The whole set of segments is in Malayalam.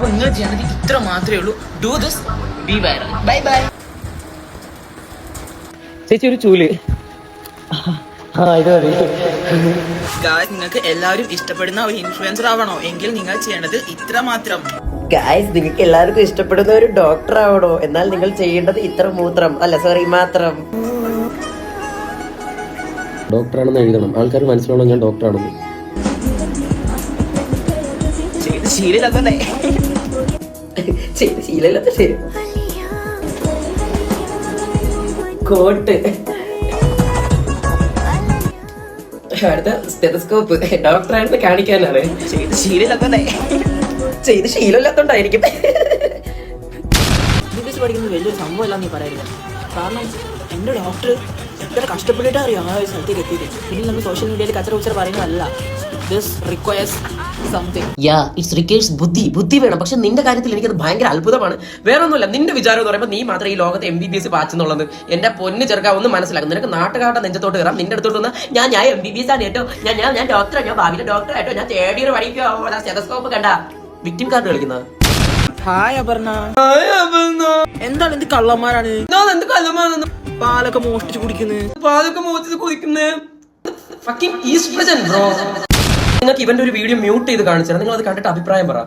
അപ്പൊ നിങ്ങൾ ചെയ്യേണ്ടത് ഇത്ര മാത്രമേ ഉള്ളൂ. Do this be viral bye bye ചേച്ചി ഒരു ചൂൽ. ആ ഇത് മതി. ഗായ്സ് നിങ്ങൾക്ക് എല്ലാവരും ഇഷ്ടപ്പെടുന്ന ഒരു ഇൻഫ്ലുവൻസർ ആവണോ? എങ്കിൽ നിങ്ങൾ ചെയ്യേണ്ടത് ഇത്ര മാത്രം. ഗായ്സ് നിങ്ങൾക്ക് എല്ലാവർക്കും ഇഷ്ടപ്പെടുന്ന ഒരു ഡോക്ടർ ആവണോ? എന്നാൽ നിങ്ങൾ ചെയ്യേണ്ടത് ഇത്ര മൂത്രം. അല്ല സോറി മാത്രം. ഡോക്ടറാണെന്ന് എഴുതണം. ആൾക്കാർ മനസ്സിലാവണം ഞാൻ ഡോക്ടറാണെന്ന് ചെയ്ത് ശീലമില്ലാത്തതേ ചെയ്ത് ശീലമില്ലാത്ത ശരി കോട്ട് അടുത്ത സ്റ്റെതസ്കോപ്പ് ഡോക്ടറാണെന്ന് കാണിക്കാനാണ്. ചെയ്ത് ശീലമില്ലാത്ത ചെയ്ത് ശീലമില്ലാത്തോണ്ടായിരിക്കും. ബിസിനസ് പഠിക്കുന്നത് വലിയൊരു സംഭവമല്ല നീ പറയുന്നത് കാരണം എന്റെ ഡോക്ടർ എത്ര കഷ്ടപ്പെട്ടിട്ടാ അറിയാം ആ ഒരു സ്ഥലത്തേക്ക് എത്തിയിട്ട് പിന്നെ നമ്മൾ സോഷ്യൽ മീഡിയയിൽ കച്ചറ കുച്ചറ പറയുന്നതല്ല. This requires something yeah it's ബുദ്ധി ബുദ്ധി വേണം. പക്ഷെ നിന്റെ കാര്യത്തിൽ എനിക്കത് ഭയങ്കര അത്ഭുതമാണ്. വേറെ ഒന്നുമില്ല നിന്റെ വിചാരം എന്ന് പറയുമ്പോൾ നീ മാത്രം ഈ ലോകത്ത് എം ബി ബി എസ് പാച്ചെന്നുള്ളത്. എന്റെ പൊന്ന് ചെറുക്കാൻ ഒന്ന് മനസ്സിലാക്കും. നിനക്ക് നാട്ടുകാരുടെ നെഞ്ചത്തോട്ട് കയറാം. നിന്റെ അടുത്തോട്ട് വന്ന് ഞാൻ ഞാൻ എം ബി ബി എസ് ആണ് കേട്ടോ ഞാൻ ഞാൻ ഞാൻ ഡോക്ടറാണ് ഞാൻ ഭാവിയിലെ ഡോക്ടർ ആയിട്ടോ ഞാൻ തേർഡ് ഇയർ പഠിക്കോ സ്റ്റെതസ്കോപ്പ് കണ്ട. വിക്ടിം കാർഡ് കളിക്കുന്നത് ഹായ് അപർണ. എന്താണ് എന്ത് കള്ളന്മാരാണ്? എന്ത് കള്ളന്മാരാണ്? പാലൊക്കെ മോഷ്ടിച്ച് കുടിക്കുന്നത് പാലൊക്കെ മോഷ്ടിച്ച് കുടിക്കുന്നത് ഫക്കിംഗ് ഈസ്ട്രജൻ ബ്രോ നിങ്ങൾക്ക് ഇവന്റെ ഒരു വീഡിയോ മ്യൂട്ട് ചെയ്ത് കാണിച്ചാൽ നിങ്ങൾ അത് കണ്ടിട്ട് അഭിപ്രായം പറ.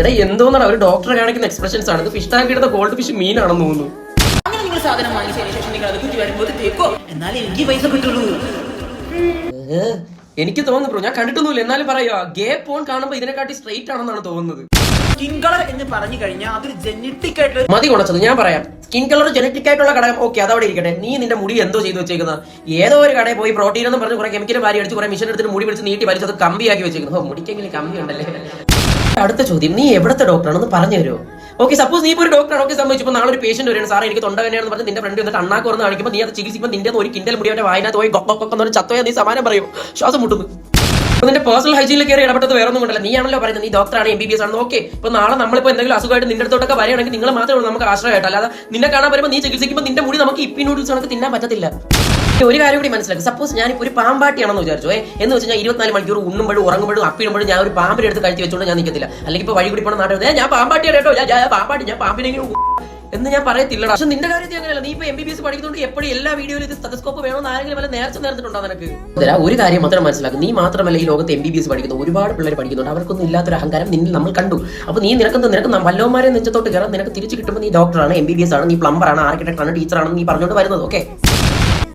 എടാ എന്തോന്നാണ്? ഒരു ഡോക്ടറെ കാണിക്കുന്ന എക്സ്പ്രഷൻസ് ആണ്. ഇത് ഫിഷ് ടാങ്ക് ഇടുന്ന ഗോൾഡ് ഫിഷ് മീനാണെന്ന് തോന്നുന്നു. അങ്ങനെ നിങ്ങൾ സാധനം വാങ്ങിച്ചതിന് ശേഷം നിങ്ങൾ അത് കുറ്റി വരുമ്പോൾ തേക്കോ? എന്നാലേ എനിക്ക് പൈസ കിട്ടുള്ളൂ. എനിക്ക് തോന്നുന്നു ബ്രോ ഞാൻ കണ്ടിട്ടൊന്നുമില്ല. എന്നാലും പറയുക ഗേ പോൺ കാണുമ്പോൾ ഇതിനെക്കാട്ടി സ്ട്രെയിറ്റ് ആണെന്നാണ് തോന്നുന്നത്. സ്കിൻ കളർ എന്ന് പറഞ്ഞു കഴിഞ്ഞാൽ അതൊരു ജെനറ്റിക് ആയിട്ടുള്ള മതി കുണച്ചത് ഞാൻ പറയാം. സ്കിൻ കളർ ജനറ്റിക് ആയിട്ടുള്ള ഘടകം ഓക്കെ അതവിടെ ഇരിക്കട്ടെ. നീ നിന്റെ മുടി എന്തോ ചെയ്തു വെച്ചേക്കുന്നത്? ഏതോ ഒരു കടയിൽ പോയി പ്രോട്ടീൻ എന്ന് പറഞ്ഞ് കുറെ കെമിക്കൽ വാരി അടിച്ച് കുറെ മിഷൻ എടുത്തിട്ട് മുടി പിടിച്ച് നീട്ടി വലിച്ചത് കമ്പിയാക്കി വെച്ചേക്കുന്നു. ഓ മുടിക്കെങ്കിലും കമ്പി ഉണ്ടല്ലേ അടുത്ത ചോദ്യം നീ എവിടത്തെ ഡോക്ടറാണെന്ന് പറഞ്ഞു തരുമോ? ഓക്കെ സപ്പോസ് നീ ഇപ്പോൾ ഒരു ഡോക്ടറാണ് ഓക്കെ സംഭവിച്ചപ്പോൾ നാളെ ഒരു പേഷ്യന്റ് വരികയാണ്. സാറേ എനിക്ക് തൊണ്ട വേണമെന്ന് പറഞ്ഞ് നിന്റെ ഫ്രണ്ട് വന്നിട്ട് അണ്ണാക്ക് വന്ന് കാണിക്കുമ്പോൾ നീ അത് ചികിത്സിക്കുമ്പോൾ നിന്റെ ഒരു കിൻഡൽ മുടി അവന്റെ വായനകത്ത് പോയി ഗൊക്കൊക്കെ ഒന്ന് എന്ന് ചത്തോയാ നീ സമാനം പറയും. ശ്വാസം മുട്ടുന്നു. നിന്റെ പേഴ്സണൽ ഹൈജീനിൽ കയറി ഇടപെട്ടത് വേറെ ഒന്നും ഉണ്ടല്ല നീ ആണല്ലോ പറയുന്നത്. നീ ഡോക്ടറാണ് എം ബി ബി എസ് ആണ്? ഓക്കെ ഇപ്പൊ നാളെ നമ്മളിപ്പോ എന്തെങ്കിലും അസുഖമായിട്ട് നിന്റെ അടുത്തോട്ടൊക്കെ വരികയാണെങ്കിൽ നിങ്ങൾ മാത്രമേ ഉള്ളൂ നമുക്ക് ആശ്രയമായിട്ട്. അല്ലാതെ നിന്നെ കാണാൻ വരുമ്പോൾ നീ ചികിത്സിക്കുമ്പോൾ നിന്റെ മുടി നമുക്ക് ഇപ്പി നൂഡിൽസ് നമുക്ക് തിന്നാൻ പറ്റത്തില്ല. ഒരു കാര്യം കൂടി മനസ്സിലാക്കി. സപ്പോസ് ഞാനിപ്പോ ഒരു പാമ്പാട്ടിയാണെന്ന് വിചാരിച്ചു ഏ? എന്ന് വെച്ച് ഞാൻ ഇരുപത്തിനാല് മണിക്കൂർ ഉണ്ണുമ്പോഴും ഉറങ്ങുമ്പോഴും അപ്പിടുമ്പോഴും ഞാൻ ഒരു പാമ്പിനെ എടുത്ത് കഴിച്ച് വെച്ചുകൊണ്ട് ഞാൻ നിൽക്കത്തില്ല അല്ലെങ്കിൽ ഇപ്പൊ വഴി കൂടി പോണ നാട്ടിൽ ഞാൻ പാമ്പാട്ടിയാണ് കേട്ടോ. ഞാൻ- പാമ്പാട്ടി ഞാൻ പാമ്പിനെ ഇങ്ങനെ ഉ- എന്ന് ഞാൻ പറയത്തില്ലടാ. പക്ഷെ നിന്റെ കാര്യത്തിൽ അങ്ങനെയല്ല. നീ ഇപ്പൊ എം ബി ബി എസ് പഠിക്കുന്നുണ്ട്. എപ്പോഴും എല്ലാ വീഡിയോയിലും ഇത് സ്റ്റെതസ്കോപ്പ് വേണമെന്ന് ആരെങ്കിലും വല്ല നേർച്ച നേർന്നിട്ടുണ്ടോ നിനക്ക്? ഒരു കാര്യം മാത്രം മനസ്സിലാക്കും. നീ മാത്രമല്ല ഈ ലോകത്ത് എം ബി ബി എസ് പഠിക്കുന്നു ഒരുപാട് പിള്ളേർ പഠിക്കുന്നുണ്ട്. അവർക്കൊന്നും ഇല്ലാത്തൊരു അഹങ്കാരം നിന്നിൽ നമ്മൾ കണ്ടു. അപ്പൊ നീ നിനക്ക് നിനക്ക് വല്ലവന്മാരെ നെഞ്ചത്തോട്ട് കയറാൻ നിനക്ക് തിരിച്ചു കിട്ടുമ്പോൾ നീ ഡോക്ടറാണ് എം ബി ബി എസ് ആണ് നീ പ്ലംബറാണ് ആണ് ആർക്കിടെക്ടർ ആണ് ടീച്ചറാണ് നീ പറഞ്ഞുകൊണ്ട് വരുന്നത് ഓക്കെ